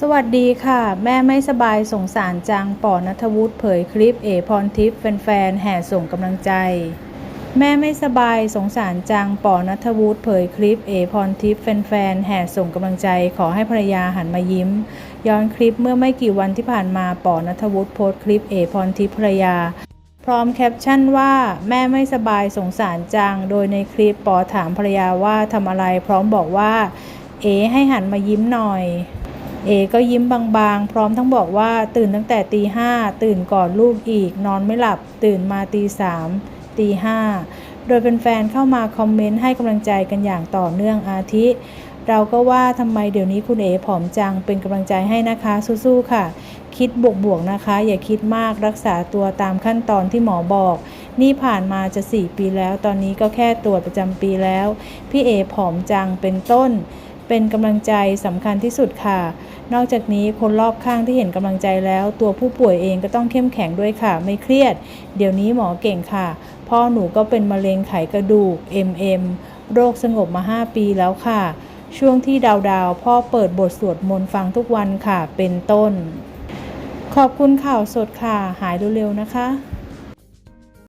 สวัสดีค่ะ แม่ไม่สบายสงสารจังป่อนัทวุฒิเผยคลิปเอพรทิพย์แฟนๆแห่ส่งกำลังใจ แม่ไม่สบายสงสารจังป่อนัทวุฒิเผยคลิปเอพรทิพย์แฟนๆแห่ส่งกำลังใจ ขอให้ภรรยาหันมายิ้ม ย้อนคลิปเมื่อไม่กี่วันที่ผ่านมาป่อนัทวุฒิโพสต์คลิปเอพรทิพย์ภรรยา พร้อมแคปชั่นว่าแม่ไม่สบายสงสารจังโดยในคลิปปอถามภรรยาว่าทำอะไร พร้อมบอกว่า เอให้หันมายิ้มหน่อย เอก็ยิ้มบางๆ พร้อมทั้งบอกว่าตื่นตั้งแต่ตีห้าตื่นก่อนลูกอีก นอนไม่หลับ ตื่นมาตีสามตีห้าโดยเป็นแฟนๆเข้ามาคอมเมนต์ให้กำลังใจกันอย่างต่อเนื่องอาทิ เราก็ว่าทำไมเดี๋ยวนี้คุณเอผอมจังเป็นกำลังใจให้นะคะสู้ๆค่ะ คิดบวกๆนะคะ อย่าคิดมากรักษาตัวตามขั้นตอนที่หมอบอก นี่ผ่านมาจะ 4 ปีแล้ว ตอนนี้ก็แค่ตรวจประจำปีแล้ว พี่เอผอมจังเป็นต้น เป็นกำลังใจสำคัญที่สุดค่ะ นอกจากนี้คนรอบข้างที่เห็นกำลังใจแล้ว ตัวผู้ป่วยเองก็ต้องเข้มแข็งด้วยค่ะ ไม่เครียด เดี๋ยวนี้หมอเก่งค่ะ พ่อหนูก็เป็นมะเร็งไขกระดูก MM โรคสงบมา 5 ปีแล้วค่ะ ช่วงที่ดาวดาวพ่อเปิดบทสวดมนต์ฟังทุกวันค่ะ เป็นต้น ขอบคุณข่าวสดค่ะ หายเร็วๆนะคะ